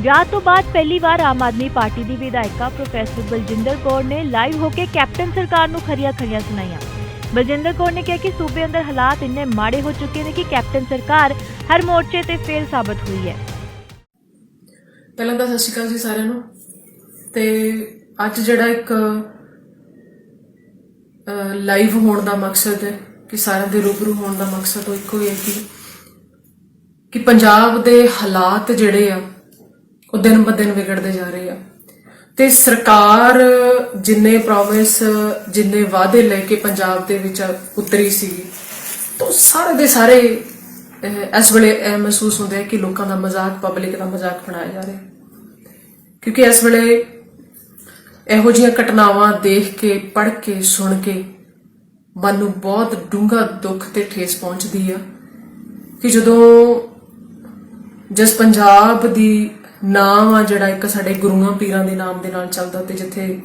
ਵਿਆਹ ਤੋਂ ਬਾਅਦ ਪਹਿਲੀ ਵਾਰ ਆਮ ਆਦਮੀ ਪਾਰਟੀ ਦੀ ਵਿਧਾਇਕਾ ਪ੍ਰੋਫੈਸਰ ਬਲਜਿੰਦਰ ਕੌਰ ਨੇ ਲਾਈਵ ਹੋ ਕੇ ਕੈਪਟਨ ਸਰਕਾਰ ਨੂੰ ਖਰੀਆਂ ਖਰੀਆਂ ਸੁਣਾਈਆਂ। ਬਲਜਿੰਦਰ ਕੌਰ ਨੇ ਕਿਹਾ ਕਿ ਸੂਬੇ ਅੰਦਰ ਹਾਲਾਤ ਇੰਨੇ ਮਾੜੇ ਹੋ ਚੁੱਕੇ ਨੇ ਕਿ ਕੈਪਟਨ ਸਰਕਾਰ ਹਰ ਮੋਰਚੇ ਤੇ ਫੇਲ ਸਾਬਤ ਹੋਈ ਹੈ। ਪਹਿਲਾਂ ਤਾਂ ਸਤਿ ਸ਼੍ਰੀ ਅਕਾਲ ਜੀ ਸਾਰਿਆਂ ਨੂੰ। ਤੇ ਅੱਜ ਜਿਹੜਾ ਇੱਕ ਲਾਈਵ ਹੋਣ ਦਾ ਮਕਸਦ ਹੈ ਕਿ ਸਾਰਿਆਂ ਦੇ ਰੂਬਰੂ ਹੋਣ ਦਾ ਮਕਸਦ ਉਹ ਇੱਕੋ ਹੀ ਹੈ ਕਿ ਕਿ ਪੰਜਾਬ ਦੇ ਹਾਲਾਤ ਜਿਹੜੇ ਆ ਉਹ ਦਿਨ ਬ ਦਿਨ ਵਿਗੜਦੇ ਜਾ ਰਹੇ ਆ। ਤੇ ਸਰਕਾਰ ਜਿੰਨੇ ਪ੍ਰੋਮਿਸ ਜਿੰਨੇ ਵਾਅਦੇ ਲੈ ਕੇ ਪੰਜਾਬ ਦੇ ਵਿੱਚ ਉਤਰੀ ਸੀ, ਤਾਂ ਸਾਰੇ ਦੇ ਸਾਰੇ ਇਸ ਵੇਲੇ ਇਹ ਮਹਿਸੂਸ ਹੁੰਦਾ ਹੈ ਕਿ ਲੋਕਾਂ ਦਾ ਮਜ਼ਾਕ ਪਬਲਿਕ ਦਾ ਮਜ਼ਾਕ ਬਣਾਇਆ ਜਾ ਰਿਹਾ। ਕਿਉਂਕਿ ਇਸ ਵੇਲੇ ਇਹੋ ਜਿਹੀਆਂ ਘਟਨਾਵਾਂ ਦੇਖ ਕੇ, ਪੜ੍ਹ ਕੇ, ਸੁਣ ਕੇ ਮਨ ਨੂੰ ਬਹੁਤ ਡੂੰਘਾ ਦੁੱਖ ਤੇ ਠੇਸ ਪਹੁੰਚਦੀ ਆ ਕਿ ਜਦੋਂ ਜਿਸ ਪੰਜਾਬ ਦੀ ਨਾਮ ਆ ਜਿਹੜਾ ਇੱਕ ਸਾਡੇ ਗੁਰੂਆਂ ਪੀਰਾਂ ਦੇ ਨਾਮ ਦੇ ਨਾਲ ਚੱਲਦਾ ਤੇ ਜਿੱਥੇ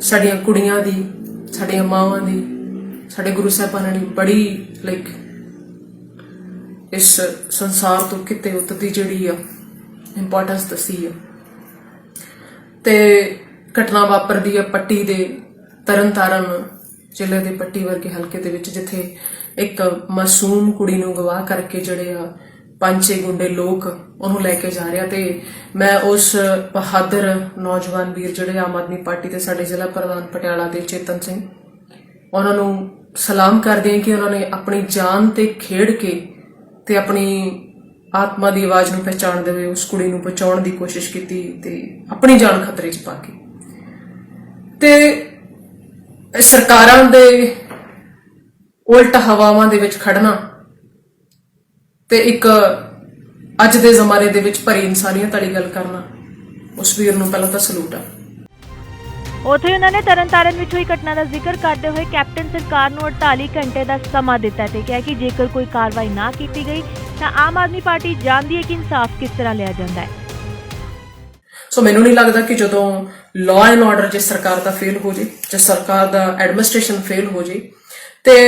ਸਾਡੀਆਂ ਕੁੜੀਆਂ ਦੀ, ਸਾਡੀਆਂ ਮਾਵਾਂ ਦੀ, ਸਾਡੇ ਗੁਰੂ ਸਾਹਿਬਾਨਾਂ ਦੀ ਬੜੀ ਲਾਈਕ ਇਸ ਸੰਸਾਰ ਤੋਂ ਕਿਤੇ ਉਤਦੀ ਜਿਹੜੀ ਆ ਇੰਪੋਰਟੈਂਸ ਦਸੀ ਆ। ਤੇ ਘਟਨਾ ਵਾਪਰਦੀ ਆ ਪੱਟੀ ਦੇ ਤਰਨਤਾਰਨ ਜ਼ਿਲ੍ਹੇ ਦੇ ਪੱਟੀ ਵਰਗੇ ਹਲਕੇ ਦੇ ਵਿੱਚ, ਜਿੱਥੇ ਇੱਕ ਮਾਸੂਮ ਕੁੜੀ ਨੂੰ ਗਵਾਹ ਕਰਕੇ ਜਿਹੜੇ ਆ ਪੰਜ ਛੇ ਗੁੰਡੇ ਲੋਕ ਉਹਨੂੰ ਲੈ ਕੇ ਜਾ ਰਿਹਾ ਤੇ ਮੈਂ ਉਸ ਬਹਾਦਰ ਨੌਜਵਾਨ ਵੀਰ ਜਿਹੜੇ ਆਮ ਆਦਮੀ ਪਾਰਟੀ ਦੇ ਸਾਡੇ ਜ਼ਿਲ੍ਹਾ ਪ੍ਰਧਾਨ ਪਟਿਆਲਾ ਦੇ ਚੇਤਨ ਸਿੰਘ, ਉਹਨਾਂ ਨੂੰ ਸਲਾਮ ਕਰਦੇ ਹਾਂ ਕਿ ਉਹਨਾਂ ਨੇ ਆਪਣੀ ਜਾਨ ਤੇ ਖੇਡ ਕੇ ਤੇ ਆਪਣੀ ਆਤਮਾ ਦੀ ਆਵਾਜ਼ ਨੂੰ ਪਹਿਚਾਣਦੇ ਹੋਏ ਉਸ ਕੁੜੀ ਨੂੰ ਬਚਾਉਣ ਦੀ ਕੋਸ਼ਿਸ਼ ਕੀਤੀ ਤੇ ਆਪਣੀ ਜਾਨ ਖਤਰੇ 'ਚ ਪਾ ਕੇ। ਤੇ ਸਰਕਾਰਾਂ ਦੇ ਉਲਟ ਹਵਾਵਾਂ ਦੇ ਵਿੱਚ ਖੜਨਾ ਤੇ ਇੱਕ ਅੱਜ ਦੇ ਜ਼ਮਾਨੇ ਦੇ ਵਿੱਚ ਭਰੀ ਇਨਸਾਨੀਅਤ ਵਾਲੀ ਗੱਲ ਕਰਨਾ ਉਸ ਵੀਰ ਨੂੰ ਪਹਿਲਾਂ ਤਾਂ ਸਲੂਟ ਆ। ਉੱਥੇ ਉਹਨਾਂ ਨੇ ਤਰਨਤਾਰਨ ਵਿੱਚ ਹੋਈ ਘਟਨਾ ਦਾ ਜ਼ਿਕਰ ਕਰਦੇ ਹੋਏ ਕੈਪਟਨ ਸਰਕਾਰ ਨੂੰ 48 ਘੰਟੇ ਦਾ ਸਮਾਂ ਦਿੱਤਾ ਤੇ ਕਿਹਾ ਕਿ ਜੇਕਰ ਕੋਈ ਕਾਰਵਾਈ ਨਾ ਕੀਤੀ ਗਈ ਤਾਂ ਆਮ ਆਦਮੀ ਪਾਰਟੀ ਜਾਣਦੀ ਹੈ ਕਿ ਇਨਸਾਫ ਕਿਸ ਤਰ੍ਹਾਂ ਲਿਆ ਜਾਂਦਾ ਹੈ? ਸੋ ਮੈਨੂੰ ਨਹੀਂ ਲੱਗਦਾ ਕਿ ਜਦੋਂ ਲਾਅ ਐਂਡ ਆਰਡਰ ਜੇ ਸਰਕਾਰ ਦਾ ਫੇਲ ਹੋ ਜੇ ਜੇ ਸਰਕਾਰ ਦਾ ਐਡਮਿਨਿਸਟ੍ਰੇਸ਼ਨ ਫੇਲ ਹੋ ਜੇ ਤੇ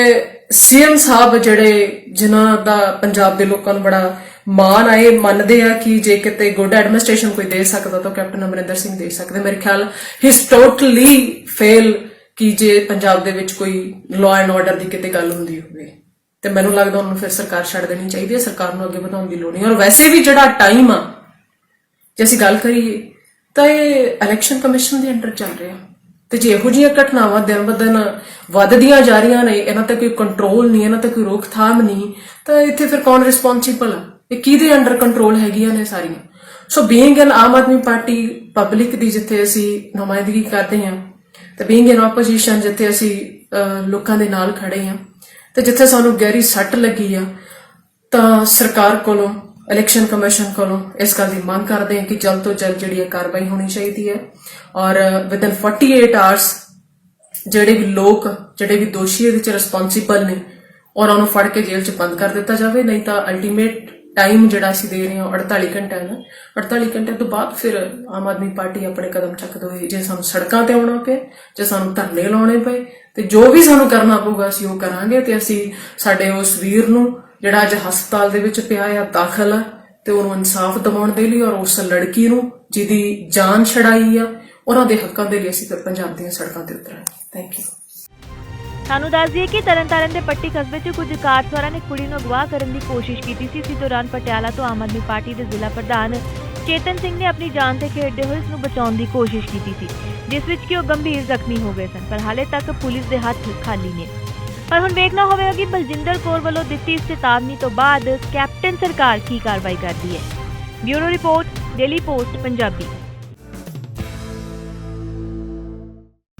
ਸੀਐਮ ਸਾਹਿਬ ਜਿਹੜੇ ਜਿਨ੍ਹਾਂ ਦਾ ਪੰਜਾਬ ਦੇ ਲੋਕਾਂ ਨੂੰ ਬੜਾ ਮਾਣ ਆਏ ਮੰਨਦੇ ਆ ਕਿ ਜੇ ਕਿਤੇ ਗੁੱਡ ਐਡਮਿਨਿਸਟ੍ਰੇਸ਼ਨ ਕੋਈ ਦੇ ਸਕਦਾ ਤਾਂ ਕੈਪਟਨ ਅਮਰਿੰਦਰ ਸਿੰਘ ਦੇ ਸਕਦੇ। ਮੇਰੇ ਖਿਆਲ ਹਿਸ ਟੋਟਲੀ ਫੇਲ ਕਿ ਜੇ ਪੰਜਾਬ ਦੇ ਵਿੱਚ ਕੋਈ ਲਾਅ ਐਂਡ ਆਰਡਰ ਦੀ ਕਿਤੇ ਗੱਲ ਹੁੰਦੀ ਹੋਵੇ। ਤੇ ਮੈਨੂੰ ਲੱਗਦਾ ਉਹਨੂੰ ਫਿਰ ਸਰਕਾਰ ਛੱਡ ਦੇਣੀ ਚਾਹੀਦੀ ਹੈ, ਸਰਕਾਰ ਨੂੰ ਅੱਗੇ ਵਧਾਉਣ ਦੀ ਲੋੜ ਨਹੀਂ। ਔਰ ਵੈਸੇ ਵੀ ਜਿਹੜਾ ਟਾਈਮ ਆ, ਜੇ ਅਸੀਂ ਗੱਲ ਕਰੀਏ, ਤਾਂ ਇਹ ਇਲੈਕਸ਼ਨ ਕਮਿਸ਼ਨ ਦੇ ਅੰਡਰ ਚੱਲ ਰਿਹਾ। ਤੇ ਜੇ ਇਹੋ ਜਿਹੀਆਂ ਘਟਨਾਵਾਂ ਦਿਨ ਬ ਵੱਧਦੀਆਂ ਜਾ ਰਹੀਆਂ ਨੇ, ਇਹਨਾਂ ਤੇ ਕੋਈ ਕੰਟਰੋਲ ਨਹੀਂ, ਇਹਨਾਂ ਤੇ ਕੋਈ ਰੋਕਥਾਮ ਨਹੀਂ, ਤਾਂ ਇੱਥੇ ਫਿਰ ਕੌਣ ਰਿਸਪੌਂਸਿਬਲ ਆ? ਇਹ ਕਿਹਦੇ ਅੰਡਰ ਕੰਟਰੋਲ ਹੈਗੀਆਂ ਨੇ ਸਾਰੀਆਂ? So being an Aam Aadmi party public ਦੀ ਜਿੱਥੇ ਅਸੀਂ ਨੁਮਾਇੰਦਗੀ ਕਰਦੇ ਹਾਂ, ਤੇ ਬੀਇੰਗ ਐਨ ਆਪੋਜੀਸ਼ਨ ਜਿੱਥੇ ਅਸੀਂ ਲੋਕਾਂ ਦੇ ਨਾਲ ਖੜੇ ਹਾਂ, ਤੇ ਜਿੱਥੇ ਸਾਨੂੰ ਗਹਿਰੀ ਸੱਟ ਲੱਗੀ ਆ, ਤਾਂ ਸਰਕਾਰ ਕੋਲੋਂ ਇਲੈਕਸ਼ਨ ਕਮਿਸ਼ਨ ਕੋਲੋਂ ਇਸ ਗੱਲ ਦੀ ਮੰਗ ਕਰਦੇ ਹਾਂ ਕਿ ਜਲਦ ਤੋਂ ਜਲਦ ਜਿਹੜੀ ਇਹ ਕਾਰਵਾਈ ਹੋਣੀ ਚਾਹੀਦੀ ਹੈ। ਔਰ ਵਿਦਨ 48 ਆਵਰਸ ਜਿਹੜੇ ਵੀ ਲੋਕ, ਜਿਹੜੇ ਵੀ ਦੋਸ਼ੀ ਇਹਦੇ ਚ ਰਿਸਪੌਂਸਿਬਲ ਨੇ ਉਹਨਾਂ ਨੂੰ ਫੜ ਕੇ ਜੇਲ੍ਹ 'ਚ ਬੰਦ ਕਰ ਦਿੱਤਾ ਜਾਵੇ, ਨਹੀਂ ਤਾਂ ਅਲਟੀਮੇਟ ਟਾਈਮ ਜਿਹੜਾ ਅਸੀਂ ਦੇ ਰਹੇ ਹਾਂ ਉਹ 48 ਘੰਟੇ ਹੈ ਨਾ। 48 ਘੰਟੇ ਤੋਂ ਬਾਅਦ ਫਿਰ ਆਮ ਆਦਮੀ ਪਾਰਟੀ ਆਪਣੇ ਕਦਮ ਚੱਕਦੇ ਹੋਏ ਜੇ ਸਾਨੂੰ ਸੜਕਾਂ ਤੇ ਆਉਣਾ ਪਿਆ ਜੇ ਸਾਨੂੰ ਧਰਨੇ ਲਾਉਣੇ ਪਏ, ਤੇ ਜੋ ਵੀ ਸਾਨੂੰ ਕਰਨਾ ਪਊਗਾ ਅਸੀਂ ਉਹ ਕਰਾਂਗੇ ਤੇ ਅਸੀਂ ਸਾਡੇ ਉਸ ਵੀਰ ਨੂੰ ਜਿਹੜਾ ਅੱਜ ਹਸਪਤਾਲ ਦੇ ਵਿੱਚ ਪਿਆ ਆ ਦਾਖਲ ਆ ਤੇ ਉਹਨੂੰ ਇਨਸਾਫ ਦਿਵਾਉਣ ਦੇ ਲਈ ਔਰ ਉਸ ਲੜਕੀ ਨੂੰ ਜਿਹਦੀ ਜਾਨ ਛੜਾਈ ਆ, ਉਹਨਾਂ ਦੇ ਹੱਕਾਂ ਦੇ ਲਈ ਅਸੀਂ ਫਿਰ ਪੰਜਾਬ ਦੀਆਂ ਸੜਕਾਂ ਤੇ ਉਤਰਾਂਗੇ ਥੈਂਕ ਯੂ ਸਾਨੂੰ ਦੱਸ ਦਈਏ ਕਿ ਤਰਨਤਾਰਨ ਦੇ ਪੱਟੀ ਕਸਬੇ 'ਚ ਕੁਝ ਕਾਰਸਵਾਰਾਂ ਨੇ ਕੁੜੀ ਨੂੰ ਅਗਵਾ ਕਰਨ ਦੀ ਕੋਸ਼ਿਸ਼ ਕੀਤੀ ਸੀ। ਇਸ ਦੌਰਾਨ ਪਟਿਆਲਾ ਤੋਂ ਆਮ ਆਦਮੀ ਪਾਰਟੀ ਦੇ ਜ਼ਿਲ੍ਹਾ ਪ੍ਰਧਾਨ ਚੇਤਨ ਸਿੰਘ ਨੇ ਆਪਣੀ ਜਾਨ ਤੇ ਖੇਡਦੇ ਹੋਏ ਇਸ ਨੂੰ ਬਚਾਉਣ ਦੀ ਕੋਸ਼ਿਸ਼ ਕੀਤੀ ਸੀ, ਜਿਸ ਵਿੱਚ ਕਿ ਉਹ ਗੰਭੀਰ ਜ਼ਖਮੀ ਹੋ ਗਏ ਸਨ, ਪਰ ਹਾਲੇ ਤੱਕ ਪੁਲਿਸ ਦੇ ਹੱਥ ਖਾਲੀ ਨੇ। ਪਰ ਹੁਣ ਵੇਖਣਾ ਹੋਵੇਗਾ ਕਿ ਬਲਜਿੰਦਰ ਕੌਰ ਵੱਲੋਂ ਦਿੱਤੀ ਇਸ ਚੇਤਾਵਨੀ ਤੋਂ ਬਾਅਦ ਕੈਪਟਨ ਸਰਕਾਰ ਕੀ ਕਾਰਵਾਈ ਕਰਦੀ ਹੈ। Bureau report, daily post, Punjabi.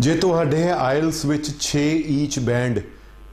ਜੇ ਤੁਹਾਡੇ ਆਇਲਸ ਵਿੱਚ 6 ਈਚ ਬੈਂਡ